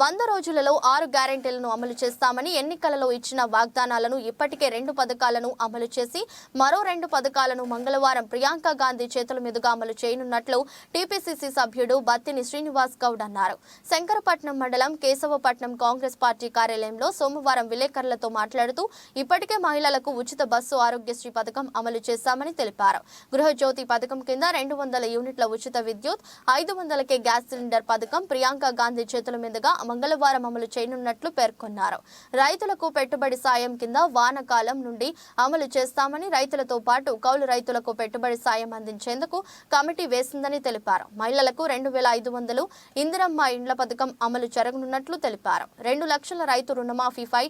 వంద రోజులలో ఆరు గ్యారెంటీలను అమలు చేస్తామని ఎన్నికలలో ఇచ్చిన వాగ్దానాలను ఇప్పటికే రెండు పథకాలను అమలు చేసి మరో రెండు పథకాలను మంగళవారం ప్రియాంక గాంధీ చేతుల మీదుగా అమలు చేయనున్నట్లు టీపీసీసీ సభ్యుడు బత్తిని శ్రీనివాస్ గౌడ్ అన్నారు. శంకరపట్నం మండలం కేశవపట్నం కాంగ్రెస్ పార్టీ కార్యాలయంలో సోమవారం విలేకరులతో మాట్లాడుతూ ఇప్పటికే మహిళలకు ఉచిత బస్సు ఆరోగ్యశ్రీ పథకం అమలు చేశామని తెలిపారు. గృహజ్యోతి పథకం కింద రెండు వందల యూనిట్ల ఉచిత విద్యుత్ ఐదు వందలకే గ్యాస్ సిలిండర్ పథకం ప్రియాంక గాంధీ చేతుల మీదుగా మంగళవారం అమలు చేయనున్నట్లు పేర్కొన్నారు. రైతులకు పెట్టుబడి సాయం కింద వానకాలం నుండి అమలు చేస్తామని రైతులతో పాటు కౌలు రైతులకు పెట్టుబడి సాయం అందించేందుకు కమిటీ వేసిందని తెలిపారు. మహిళలకు రెండు వేల ఐదు వందలు ఇందిరమ్మ ఇండ్ల పథకం అమలు జరగనున్నట్లు తెలిపారు. రెండు లక్షల రైతు రుణమాఫీపై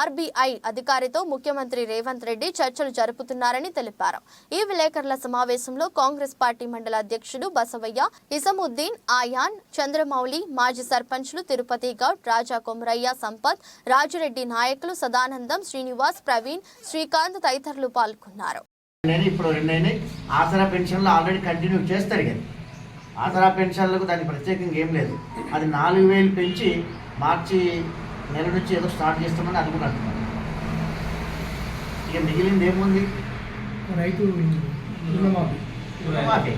ఆర్బీఐ అధికారితో ముఖ్యమంత్రి రేవంత్ రెడ్డి చర్చలు జరుపుతున్నారని తెలిపారు. ఈ విలేకరుల సమావేశంలో కాంగ్రెస్ పార్టీ మండల అధ్యక్షుడు బసవయ్య ఇసముద్దీన్ ఆయాన్ చంద్రమౌళి మాజీ సర్పంచ్లు తిరుపతి గౌడ్ రాజా కొమరయ్య సంపత్ రాజురెడ్డి నాయకులు సదానందం శ్రీనివాస్ ప్రవీణ్ శ్రీకాంత్ తదితరులు పాల్గొన్నారు. నేను ఇప్పుడు రెండైనాయి. ఆసరా పెన్షన్లు ఆల్రెడీ కంటిన్యూ చేస్తారు కదా ఆసరా పెన్షన్లకు దానికి ప్రత్యేకంగా ఏం లేదు. అది నాలుగు వేలు పెంచి మార్చి నెల నుంచి ఏదో స్టార్ట్ చేస్తామని అది కూడా అంటున్నారు. ఇక మిగిలింది ఏముంది? రైతు రుణమాఫీ. రుణమాఫీ.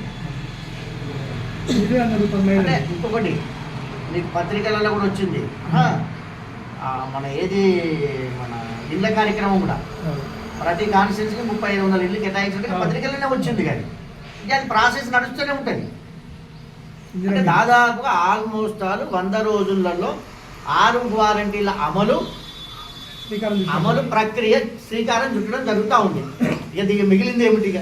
ఇంకొకటి. మీకు పత్రికలలో కూడా వచ్చింది. మన ఏది మన ఇళ్ళ కార్యక్రమం కూడా. ప్రతి కాన్స్టిట్యూన్సీకి ముప్పై ఐదు వందల ఇల్లు కేటాయించడం పత్రికలోనే వచ్చింది కానీ. ఇంకా అది ప్రాసెస్ నడుస్తూనే ఉంటుంది. అంటే దాదాపుగా ఆల్మోస్ట్ ఆల్ వంద రోజులలో ఆరు గ్వారంటీల అమలు. అమలు ప్రక్రియ శ్రీకారం చుట్టడం జరుగుతూ ఉంది. ఇక దీనికి మిగిలింది ఏమిటి ఇక?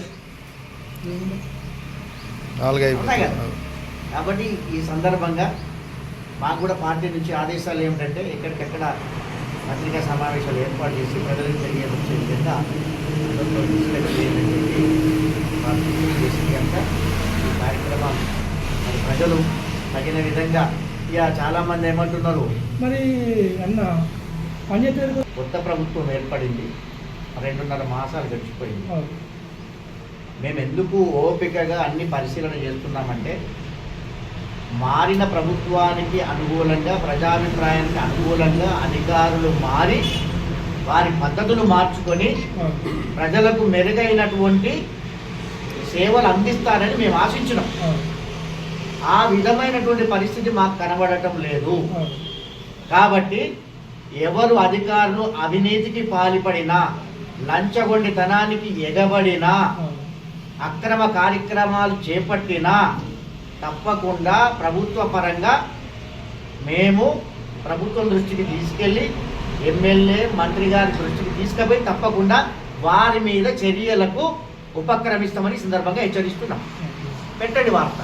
కాబట్టి ఈ సందర్భంగా మాకు కూడా పార్టీ నుంచి ఆదేశాలు ఏమిటంటే ఎక్కడికెక్కడ పత్రికా సమావేశాలు ఏర్పాటు చేసి ప్రజలకు తెలియజేసే విధంగా కనుక ఈ కార్యక్రమం మరి ప్రజలు తగిన విధంగా ఇక చాలామంది ఏమంటున్నారు? మరి అన్న కొత్త ప్రభుత్వం ఏర్పడింది. రెండున్నర మాసాలు గడిచిపోయింది. మేము ఎందుకు ఓపికగా అన్ని పరిశీలన చేస్తున్నామంటే మారిన ప్రభుత్వానికి అనుకూలంగా ప్రజాభిప్రాయానికి అనుకూలంగా అధికారులు మారి వారి పద్ధతులు మార్చుకొని ప్రజలకు మెరుగైనటువంటి సేవలు అందిస్తారని మేము ఆశించినాం. ఆ విధమైనటువంటి పరిస్థితి మాకు కనబడటం లేదు. కాబట్టి ఎవరు అధికారులు అవినీతికి పాల్పడినా లంచగొండితనానికి ఎగబడినా అక్రమ కార్యక్రమాలు చేపట్టినా తప్పకుండా ప్రభుత్వ పరంగా మేము ప్రభుత్వం దృష్టికి తీసుకెళ్ళి ఎమ్మెల్యే మంత్రి గారి దృష్టికి తీసుకుపోయి తప్పకుండా వారి మీద చర్యలకు ఉపక్రమిస్తామని సందర్భంగా హెచ్చరిస్తున్నాం. పెట్టండి వార్త.